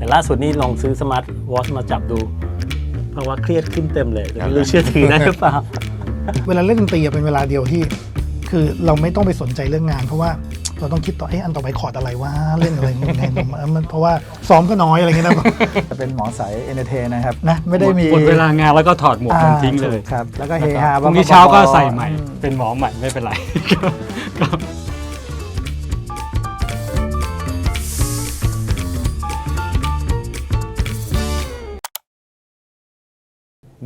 แต่ล่าสุดนี่ลองซื้อสมาร์ทวอชมาจับดู เพราะว่าเครียดขึ้นเต็มเลยแต่ไม่รู้เชื่อถือได้หรือเปล่า เวลาเล่นดนตรีอะเป็นเวลาเดียวที่ คือเราไม่ต้องไปสนใจเรื่องงาน เพราะว่าเราต้องคิดต่อเอ๊ะอันต่อไปคอร์ดอะไรว่าเล่นอะไรยังไงมันเพราะว่าซ้อมก็น้อยอะไรเงี้ยนะ จะเป็นหมอสายเอนเตอร์เทนนะครับนะไม่ได้มีหมดเวลางานแล้วก็ถอดหมวกมันทิ้งเลยอ่าถูกครับ แล้วก็เฮฮาพรุ่งนี้บ้ๆเช้าก็บอๆใส่ใหม่อืเป็นหมอใหม่ไม่เป็นไรก็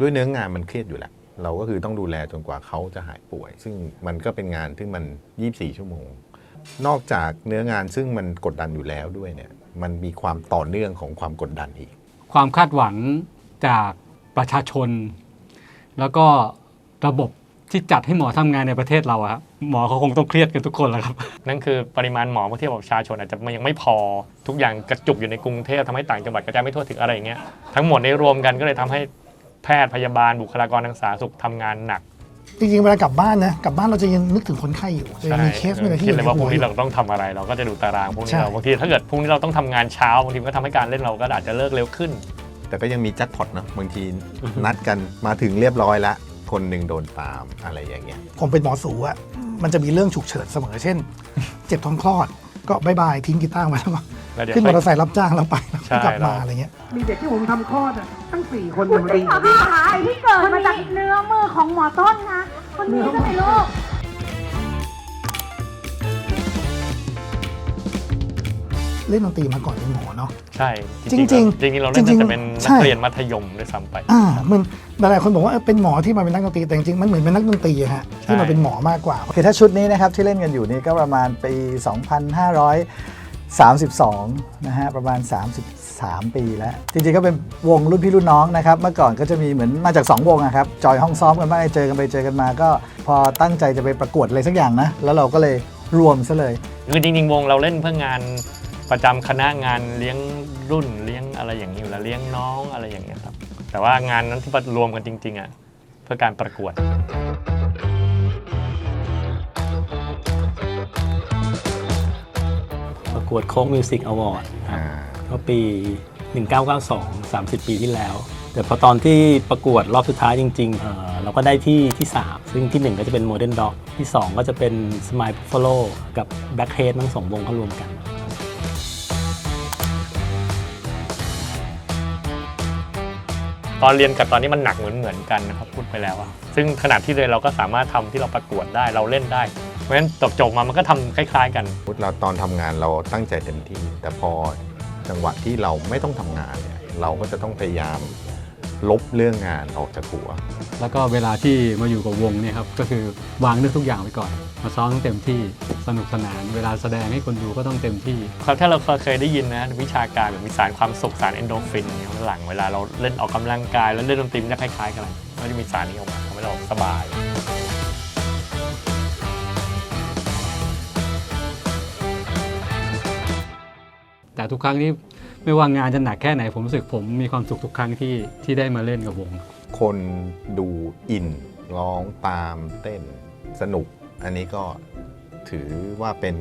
ด้วยเนื้องานมันเครียดอยู่แล้วเราก็คือต้องดูแลจนกว่าเขาจะหายป่วย ซึ่งมันก็เป็นงานที่มัน 24 ชั่วโมง นอกจากเนื้องานซึ่งมันกดดันอยู่แล้วด้วยเนี่ย มันมีความต่อเนื่องของความกดดันอีก ความคาดหวังจากประชาชน แล้วก็ระบบที่จัดให้หมอทำงานในประเทศเราอะครับหมอเขาคงต้องเครียดกันทุกคนแหล้วครับ นั่นคือปริมาณหมอเมื่อเทียบกับประชาชนอาจจะยังไม่พอทุกอย่างกระจุกอยู่ในกรุงเทพทำให้ต่างจังหวัดกระจายไม่ทั่วถึงอะไรอย่างเงี้ยทั้งหมดในรวมกันก็เลยทำให้ แพทย์พยาบาลบุคลากรทางสาธารณสุขทำงานหนักจริงๆเวลากลับบ้านนะกลับบ้านเราจะยังนึกถึงคนไข้อยู่จะยังมีเคสไม่อะไรที่อคิดยู่เลในยว่าพหัรุ่วงอนี้ยู่ เราต้องทำอะไร เราก็จะดูตารางพรุ่งนี้ใช่เราบางทีถ้าเกิดพรุ่งนี้เราต้องทำงานเช้าบางทีมันก็ทำให้การเล่นเราก็อาจจะเลิกเร็วขึ้น แต่ก็ยังมีแจ็คพอตเนอะบางทีนัดกันมาถึงเรียบร้อยแล้วคนหนึ่งโดนตามอะไรอย่างเงี้ย ผมเป็นหมอสูอะมันจะมีเรื่องฉุกเฉินเสมอเช่น เจ็บท้องคลอดก็บายบายทิ้งกีตาร์มาแล้วก็ แล้วเดี๋ยวขึ้นมอเตอร์ค่อยไซค์รับจ้างแล้วไปแล้วใช่กลับมาเราอะไรเงี้ย มีเด็กที่ผมทำคลอดอะตั้งสี่คนคุณยังจริดีงเหรอพี่คะไอที่เกิดมาจากเนื้อมือของหมอต้นคะคนนี้ใช่ไหมลูกเล่นดนตรีมาก่อนเป็นหมอเนาะ ใช่จริงๆจริงๆเราเล่นจริตั้งๆงแต่เป็นใช่ นักเรียนมัธยมด้วยซ้ำไป อ่ามันหลายๆคนบอกว่าเออเป็นหมอที่มาเป็นนักดนตรีแต่จริงๆมันเหมือนเป็นนักดนตรีอะฮะที่มาเป็นหมอมากกว่าโอเคถ้าชุดนี้นะครับที่เล่นกันอยู่นี่ก็ประมาณปี 32นะฮะประมาณ 33 ปีแล้ว จริงๆก็เป็นวงรุ่นพี่รุ่นน้องนะครับ เมื่อก่อนก็จะมีเหมือนมาจาก 2 วงอะครับ จอยห้องซ้อมกันบ้างเจอกันไปเจอกันมา ก็พอตั้งใจจะไปประกวดอะไรสักอย่างนะ แล้วเราก็เลยรวมซะเลย คือจริงๆ วงเราเล่นเพื่องานประจำคณะงานเลี้ยงรุ่นเลี้ยงอะไรอย่างนี้อยู่แล้วเลี้ยงน้องอะไรอย่างเงี้ยครับ แต่ว่างานนั้นที่รวมกันจริงๆอะเพื่อการประกวด วดโค้กมิวสิกอวอร์ดครับอ่าก็ปี 1992 30 ปีที่แล้ว แต่พอตอนที่ประกวดรอบสุดท้ายจริง ๆเอ่อเราก็ได้ที่ที่ 3 ซึ่งที่ 1 ก็จะเป็น Modern Dog ที่ 2 ก็จะเป็น Smile Buffalo กับ Blackhead ทั้งสองวงเขารวมกันตอนเรียนกับตอนนี้มันหนักเหมือนเหมือนกันนะครับพูดไปแล้วอะซึ่งขนาดที่เรียนเราก็สามารถทำที่เราประกวดได้เราเล่นได้ เพราะฉะนั้นจบจบๆมามันก็ทำคล้าย ๆ กันเราตอนทำงานเราตั้งใจเต็มที่ แต่พอจังหวะที่เราไม่ต้องทำงานเนี่ยเราก็จะต้องพยายามลบเรื่องงานออกจากหัว แล้วก็เวลาที่มาอยู่กับวงเนี่ยครับก็คือวางเรื่องทุกอย่างไว้ก่อน มาซ้อมเต็มที่สนุกสนาน เวลาแสดงให้คนดูก็ต้องเต็มที่ ครับถ้าเราเคยได้ยินนะวิชาการแบบมีสารความสุขสารเอนโดรฟินอย่างเงี้ยหลังเวลาเราเล่นออกกำลังกายแล้วเล่นดนตรีมันจะคล้ายๆกันมันจะมีสารนี้ออกมาทำให้เราสบาย แต่ทุกครั้งที่ไม่ว่างานจะหนักแค่ไหน ผมรู้สึกผมมีความสุขทุกครั้งที่ที่ได้มาเล่นกับวง คนดูอินร้องตามเต้นสนุก อันนี้ก็ถือว่าเป็น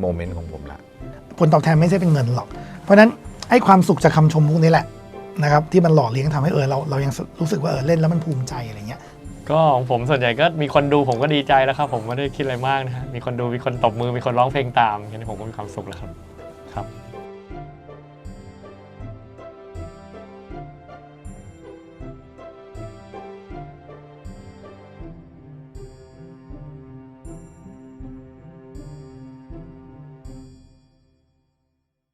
โมเมนต์ของผมละผลตอบแทนไม่ใช่เป็นเงินหรอก เพราะฉะนั้นไอ้ความสุขจากคำชมพวกนี้แหละนะครับที่มันหล่อเลี้ยงทำให้เออเราเรายังรู้สึกว่าเออเล่นแล้วมันภูมิใจอะไรเงี้ยก็ของผมส่วนใหญ่ก็มีคนดูผมก็ดีใจแล้วครับ ผมไม่ได้คิดอะไรมากนะฮะมีคนดูมีคนตบมือมีคนร้องเพลงตามแค่นี้ผมก็มีความสุขแล้วครับครับ